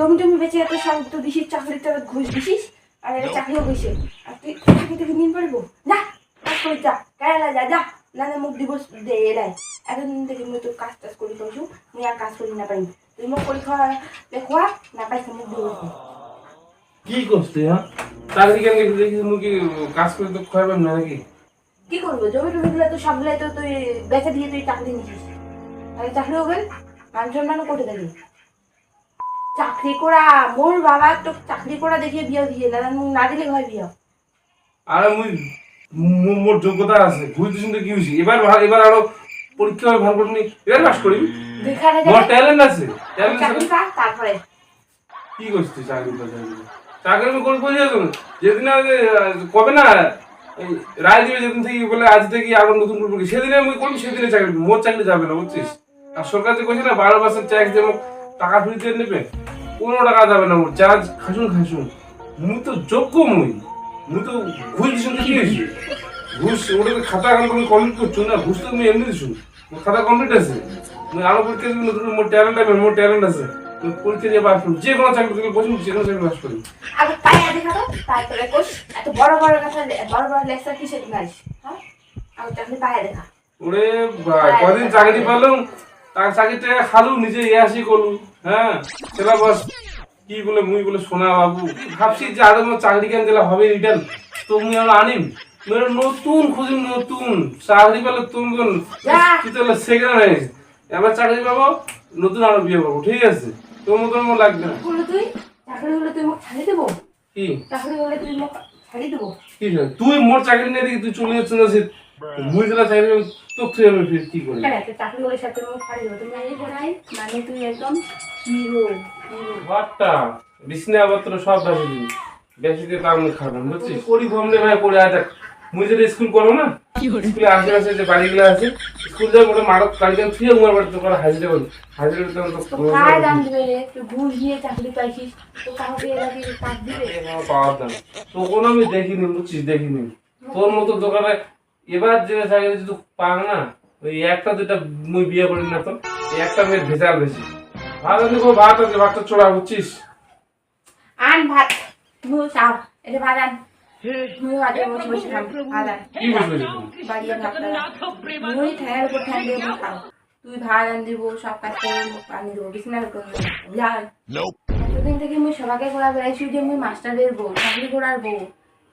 জমি টমি বেচে এত তো দিছিস চাকরির টাকা ঘুষ দিছিস আর এটা চাকরিও গেছে আর তুই চাকরি থেকে নিন পারব না কাজ করে যা কেরালা যা যা। না না মুখ দিব দে এলাই এখন থেকে মুই তো কাজ টাজ করি পাইছো মুই আর কাজ করি না পারি। তুই মোক কৰি খাওয়া দেখুয়া না পাইছো মুখ দিব কি করতে হ্যাঁ? চাকরি কেন দেখি দেখি মুই কি কাজ করে তো না নাকি? কি করব? জমি টমি গুলো তো সবগুলাই তো তুই বেচে দিয়ে তুই চাকরি নিছিস। তাহলে চাকরি হবে মান সম্মানও করে দেবে। চাকরি করা মোর বাবা তো চাকরি করা দেখিয়ে বিয়ে দিয়ে না না দিলে হয় বিয়ে। আর মুই মোর যোগ্যতা আছে ঘুষ দিছুন তো কি হইছে। এবার এবার আরও পরীক্ষা ভালো করে নি এবার পাস করি। দেখানে মোর ট্যালেন্ট আছে ট্যালেন্ট আছে। তারপরে। কি করছিস চাকরি করে চাকরি আমি করে করে যেদিন কবে না রায় দিবে যেদিন থেকে বলে আজ থেকে আবার নতুন করব সেদিনে আমি করব সেদিনে চাকরি। মোর চাকরি যাবে না বুঝছিস? আর সরকার যে কইছে না বারো মাসের ট্যাক্স যেমন টাকা ফ্রিতে নেবে? কোনো টাকা যাবে না মোর চার্জ খাসুন খাসুন। মুই তো যোগ্য মুই। মুই তো ঘুষ দিছুন তো কি হয়েছে ঘুষ ওটা তো খাতা এখন তুমি কমপ্লিট করছ না? ঘুষ তো তুমি এমনি দিছুন মোর খাতা কমপ্লিট আছে। মুই আরও পরীক্ষা দিব নতুন মোর ট্যালেন্ট আছে মোর ট্যালেন্ট আছে। পরীক্ষা দিয়ে পাস করব। যে কোনো চাকরি থেকে বসুন যে কোনো চাকরি পাস করি আগে পায়ে দেখাবো তারপরে কোষ। এত বড় বড় কথা বড় বড় লেকচার কিসে দিনাইস হ্যাঁ? আগে চাকরি পায়ে দেখা। ওরে ভাই কদিন চাকরি পেলাম তার চাকরিটা খালু নিজে ইয়ে আসি করলু হ্যাঁ সেটা বস। কি বলে মুই বলে সোনা বাবু? ভাবছি যে আরও চাকরি কেন দিলে হবে রিটার্ন তো মুই আর আনিম। মেরে নতুন খুঁজি নতুন। চাকরি পেলে তুমি। কি তাহলে হয়েছে এবার চাকরি পাবো নতুন আরও বিয়ে করব ঠিক আছে? তোর মতন আমার লাগবে না। তুই? চাকরি হলে তুই মোক ছাড়ি দেবো? কি? চাকরি হলে তুই মোক ছাড়ি দেবো? কি তুই মোর চাকরি নিয়ে দেখি তুই চলে যাচ্ছিস না মুই চাকরি তুই ফির কি করি চাকরি হলে সাথে মোক তুমি এই পড়াই মানে তুই একদম হিরো হিরো। বিছনাপত্র সব বেশি দিন বেশি দিয়ে তার খাবেন বুঝছিস? করি কমলে ভাই পড়ে আয় দেখ। মুই যেটা স্কুল করো না স্কুলে আশেপাশে যে বাড়িগুলো আছে স্কুল যাই মোটা মারক গাড়িতে ফিরে উমার বাড়িতে করে হাজিরা করি হাজিরা তো তো কার দাম দিবে রে তুই ঘুষ দিয়ে চাকরি পাইছিস তো কাউকে এলাকি কাজ দিবে পাওয়ার দাম তো কোনো আমি দেখিনি বুঝছিস? দেখিনি। তোর মতো দোকানে এবার যে চাকরি যদি পাং না ওই একটা দুটা মুই বিয়ে করি না তো এই একটা মেয়ের ভেজাল বেশি ভাত গো, ভাত আছে ভাতটা চড়া বুঝছিস? আন ভাত মুই চাও এটা ভাত আন। মুই ভাতের বসে বসে খাম ভাত আন কি বুঝলি বাড়িয়ে ভাতটা মুই ঠ্যাঙের উপর ঠ্যাং দিয়ে মুই খাও তুই ভাত আন দিব সব কাজ করে মুখ পানি দিব বিছানার উপর এতদিন থেকে মুই সবাকে করা বেড়াইছি যে মুই মাস্টারের বউ চাকরি করার বউ।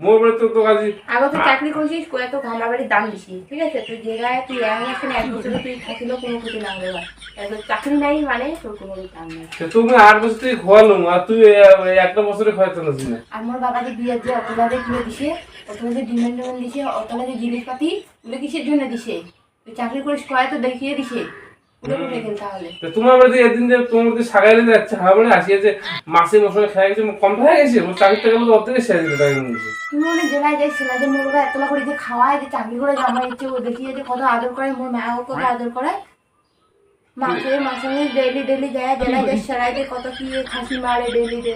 মোর বাড়ি তো তো কাজে আগে তুই চাকরি করছিস কয়ে তো ঘামা বাড়ির দাম বেশি ঠিক আছে? তুই তুই এক বছরে তুই থাকিলেও কোনো ক্ষতি না হবে এবার। এবার চাকরি নাই মানে তোর কোনো দাম নেই। তুমি আট বছর থেকে খোয়ালো আর তুই একটা বছরে খোয়াতে না না। আর মোর বাবা যে বিয়ের যে অতলা যে কিনে দিছে ডিমান্ড ডিমান্ড জিনিসপাতি ওগুলো কিসের জন্য দিছে? তুই চাকরি করিস কয়ে তো দেখিয়ে দিছে। তোমার বাড়িতে একদিন যে তোমার বাড়িতে সাগাইলে যাচ্ছে যে মাসে মশলা খেয়ে গেছে কম গেছে? তুমি জেলায় যাই যে মোর বাবা করে যে খাওয়ায় যে চাকরি করে ইচ্ছে ও যে কত আদর করে মোর মা ও কত আদর করে। মাকে মাসে ডেলি ডেলি যায় জেলায় যায় সেলাই যে কত কি খাসি মারে ডেলি ডে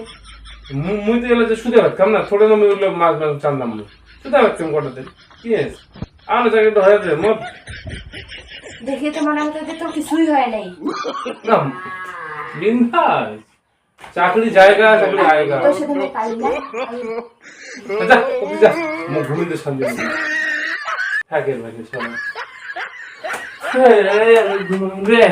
মুই তো এলে যে সুদে না থোড়ে না মুই ওগুলো মাছ মাছ চান্দাম না সুদে পারতাম কটা দিন কি আছে আমার তাকে যাবে মত দেখিয়ে তো মনে হতো যে তোর কিছুই হয় নাই। না বিন্দাস। চাকরি জায়গা চাকরি আয়গা তো আমি পারি না। আমি যা অফিস যা। মো ঘুমিতে শান্তি নেই থাকে ভাই শোনা রে।